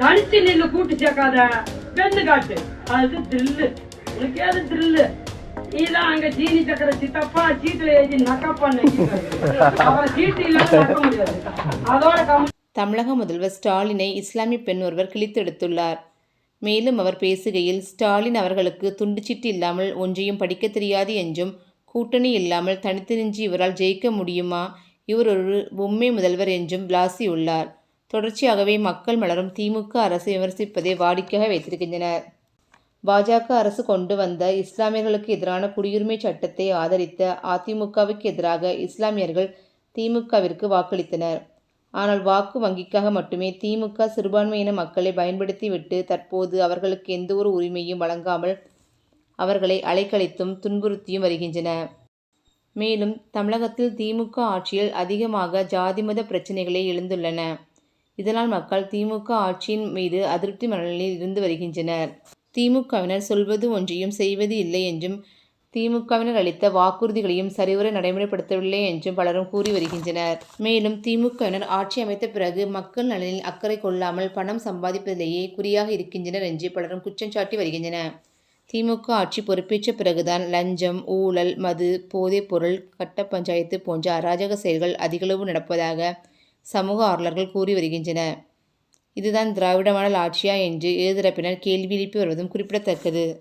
தனிச்சு நின்னு கூட்டு சேர்க்காத பெண்ணு காட்டு. அது த்ரில்லு உனக்கு ஏது த்ரில்லு நீதான் அங்க ஜீனி சக்கர சித்தப்பா சீட்டு எழுதி நக்கப்பா அவரை சீட்டு. இல்லாம நக்க முடியாது. அதோட கம் தமிழக முதல்வர் ஸ்டாலினை இஸ்லாமிய பெண் ஒருவர் கிழித்தெடுத்துள்ளார். மேலும் அவர் பேசுகையில் ஸ்டாலின் அவர்களுக்கு துண்டுச்சீட்டு இல்லாமல் ஒன்றையும் படிக்க தெரியாது என்றும் கூட்டணி இல்லாமல் தனித்து நின்று இவரால் ஜெயிக்க முடியுமா? இவர் ஒரு பொம்மை முதல்வர் என்றும் விளாசியுள்ளார். தொடர்ச்சியாகவே மக்கள் மலரும் திமுக அரசை விமர்சிப்பதை வாடிக்கையாக வைத்திருக்கின்றனர். பாஜக அரசு கொண்டு வந்த இஸ்லாமியர்களுக்கு எதிரான குடியுரிமை சட்டத்தை ஆதரித்த அதிமுகவுக்கு எதிராக இஸ்லாமியர்கள் திமுகவிற்கு வாக்களித்தனர். ஆனால் வாக்கு வங்கிக்காக மட்டுமே திமுக சிறுபான்மையின மக்களை பயன்படுத்திவிட்டு தற்போது அவர்களுக்கு எந்த ஒரு உரிமையும் வழங்காமல் அவர்களை அலைக்கழித்தும் துன்புறுத்தியும் வருகின்றன. மேலும் தமிழகத்தில் திமுக ஆட்சியில் அதிகமாக ஜாதிமத பிரச்சினைகளே எழுந்துள்ளன. இதனால் மக்கள் திமுக ஆட்சியின் மீது அதிருப்தி மனநிலையில் இருந்து வருகின்றனர். திமுகவினர் சொல்வது ஒன்றையும் செய்வது இல்லை என்றும் திமுகவினர் அளித்த வாக்குறுதிகளையும் சரிவர நடைமுறைப்படுத்தவில்லை என்றும் பலரும் கூறி வருகின்றனர். மேலும் திமுகவினர் ஆட்சி அமைத்த பிறகு மக்கள் நலனில் அக்கறை கொள்ளாமல் பணம் சம்பாதிப்பதிலேயே குறியாக இருக்கின்றனர் என்று பலரும் குற்றம் சாட்டி வருகின்றனர். திமுக ஆட்சி பொறுப்பேற்ற பிறகுதான் லஞ்சம் ஊழல் மது போதைப்பொருள் கட்ட பஞ்சாயத்து போன்ற அராஜக செயல்கள் அதிகளவு நடப்பதாக சமூக ஆர்வலர்கள் கூறி வருகின்றன. இதுதான் திராவிட மாடல் ஆட்சியா என்று இருதரப்பினர் கேள்வி எழுப்பி வருவதும் குறிப்பிடத்தக்கது.